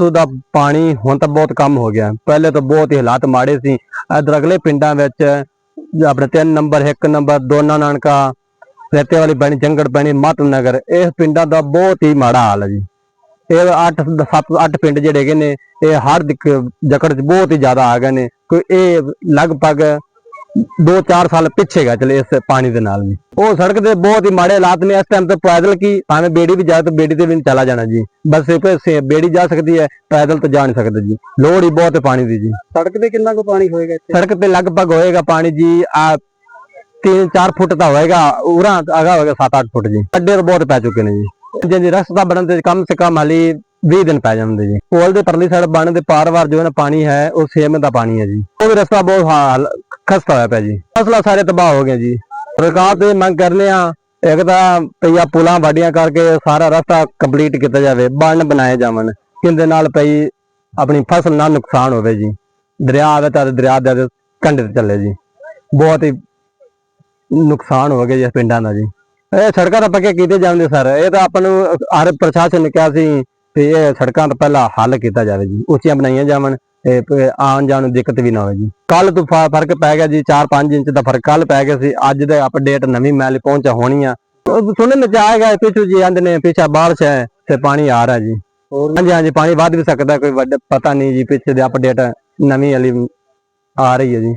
ਤੋਂ ਦਾ ਪਾਣੀ ਹੁਣ ਤਾਂ ਬਹੁਤ ਕੰਮ ਹੋ ਗਿਆ। ਪਹਿਲੇ ਤਾਂ ਬਹੁਤ ਹੀ ਹਾਲਾਤ ਮਾੜੇ ਸੀ। ਇਧਰ ਅਗਲੇ ਪਿੰਡਾਂ ਵਿੱਚ ਆਪਣੇ 3 ਨੰਬਰ 1 ਨੰਬਰ, ਦੋਨਾ ਨਾਨਕਾ, ਰੇਤੇ ਵਾਲੀ ਬਣੀ ਜੰਗੜ ਬਣੀ ਮਤ ਨਗਰ, ਇਹ ਪਿੰਡਾਂ ਦਾ ਬਹੁਤ ਹੀ ਮਾੜਾ ਹਾਲ ਹੈ ਜੀ। ਇਹ 8 7 8 ਪਿੰਡ ਜਿਹੜੇ ਹੈਗੇ ਨੇ, ਇਹ ਹਰ ਦਿਕ ਜਕੜ ਚ ਬਹੁਤ ਹੀ ਜ਼ਿਆਦਾ ਆ ਗਏ ਨੇ। ਕੋਈ ਇਹ ਲਗਭਗ 2-4 ਸਾਲ ਪਿੱਛੇ ਗਾ ਚਲੇ ਇਸ ਪਾਣੀ ਦੇ ਨਾਲ ਵੀ। ਉਹ ਸੜਕ ਦੇ ਬਹੁਤ ਹੀ ਮਾੜੇ ਹਾਲਾਤ ਨੇ ਇਸ ਟਾਈਮ ਤੇ ਪੈਦਲ ਕੀ ਭਾਵੇਂ ਬੇੜੀ ਵੀ ਜਾਏ ਤਾਂ ਬੇੜੀ ਤੇ ਵੀ ਨਹੀਂ ਚਲਾ ਜਾਣਾ ਜੀ। ਬਸ ਸਿਰਫ ਬੇੜੀ ਜਾ ਸਕਦੀ ਹੈ ਪੈਦਲ ਤਾਂ ਜਾ ਨਹੀਂ ਸਕਦਾ ਜੀ। ਲੋੜ ਹੀ ਬਹੁਤ ਹੈ ਪਾਣੀ ਦੀ ਜੀ। ਸੜਕ ਤੇ ਕਿੰਨਾ ਕੁ ਪਾਣੀ ਹੋਏਗਾ ਇੱਥੇ? ਸੜਕ ਤੇ ਲਗਭਗ ਹੋਏਗਾ ਪਾਣੀ ਜੀ ਆ 3-4 ਫੁੱਟ ਦਾ ਹੋਏਗਾ ਉਰਾਂ ਅਗਾ ਹੋਏਗਾ 7-8 ਫੁੱਟ ਜੀ। ਅੱਡੇ ਤਾਂ ਬਹੁਤ ਪੈ ਚੁੱਕੇ ਨੇ ਜੀ। ਜੇ ਜੀ ਰਸਤਾ ਬਣਨ ਤੇ ਕਮ ਸੇ ਕਮ ਹਾਲੀ 20 ਦਿਨ ਪੈ ਜਾਂਦੇ ਜੀ। ਕੋਲ ਦੇ ਪਰਲੀ ਸਾਈਡ ਬਣਨ ਦੇ ਪਾਰ-ਵਾਰ ਜੋ ਹੈ ਨਾ ਪਾਣੀ ਹੈ ਉਹ ਸੇਮ ਦਾ ਪਾਣੀ ਹੈ ਜੀ। ਉਹ ਵੀ ਰਸਤਾ ਬਹੁਤ ਹਾਲ ਖਸਤਾ ਹੋਇਆ ਪਿਆ ਜੀ। ਫਸਲਾਂ ਸਾਰੇ ਤਬਾਹ ਹੋ ਗਏ ਜੀ। ਸਰਕਾਰ ਤੇ ਮੰਗ ਕਰਨੇ ਆ, ਇੱਕ ਤਾਂ ਪਈਆ ਪੁਲਾਂ ਵਾਡੀਆਂ ਕਰਕੇ ਸਾਰਾ ਰਸਤਾ ਕੰਪਲੀਟ ਕੀਤਾ ਜਾਵੇ, ਬੰਨ ਬਣਾਏ ਜਾਵਣ ਕਿੰਦੇ ਨਾਲ ਪਈ ਆਪਣੀ ਫਸਲ ਨਾਲ ਨੁਕਸਾਨ ਹੋਵੇ ਜੀ। ਦਰਿਆ ਆਵੇ ਤਾਂ ਦਰਿਆ ਦੇ ਕੰਢੇ ਤੇ ਚੱਲੇ ਜੀ। ਬਹੁਤ ਹੀ ਨੁਕਸਾਨ ਹੋ ਗਿਆ ਜੀ ਪਿੰਡਾਂ ਦਾ ਜੀ। ਇਹ ਸੜਕਾਂ ਤਾਂ ਪੱਕੇ ਕੀਤੇ ਜਾਂਦੇ ਸਰ। ਇਹ ਤਾਂ ਆਪਾਂ ਨੂੰ ਹਰ ਪ੍ਰਸ਼ਾਸਨ ਨੇ ਕਿਹਾ ਸੀ ਤੇ ਇਹ ਸੜਕਾਂ ਦਾ ਪਹਿਲਾਂ ਹੱਲ ਕੀਤਾ ਜਾਵੇ ਜੀ। ਉੱਚੀਆਂ ਬਣਾਈਆਂ ਜਾਵਣ। ਆਉਣ ਜਾਣ ਨੂੰ ਦਿੱਕਤ ਵੀ ਨਾ ਹੋਵੇ ਜੀ। ਕੱਲ ਤੋਂ ਫ਼ਰਕ ਪੈ ਗਿਆ ਜੀ 4-5 ਇੰਚ ਦਾ ਫ਼ਰਕ ਕੱਲ ਪੈ ਗਿਆ ਸੀ ਅੱਜ ਦੇ ਅਪਡੇਟ ਨਵੀਂ ਮੈਲ ਪਹੁੰਚਾ ਹੋਣੀ ਆ ਸੁਣਨ ਵਿੱਚ ਆਏਗਾ ਪਿੱਛੋਂ ਜੀ ਆਂਦੇ ਨੇ ਪਿੱਛਾ ਬਾਰਿਸ਼ ਹੈ ਤੇ ਪਾਣੀ ਆ ਰਿਹਾ ਜੀ। ਹਾਂਜੀ ਹਾਂਜੀ ਪਾਣੀ ਵੱਧ ਵੀ ਸਕਦਾ ਕੋਈ ਵੱਡਾ ਪਤਾ ਨਹੀਂ ਜੀ ਪਿੱਛੇ ਦੇ ਅਪਡੇਟ ਨਵੀਂ ਵਾਲੀ ਆ ਰਹੀ ਹੈ ਜੀ।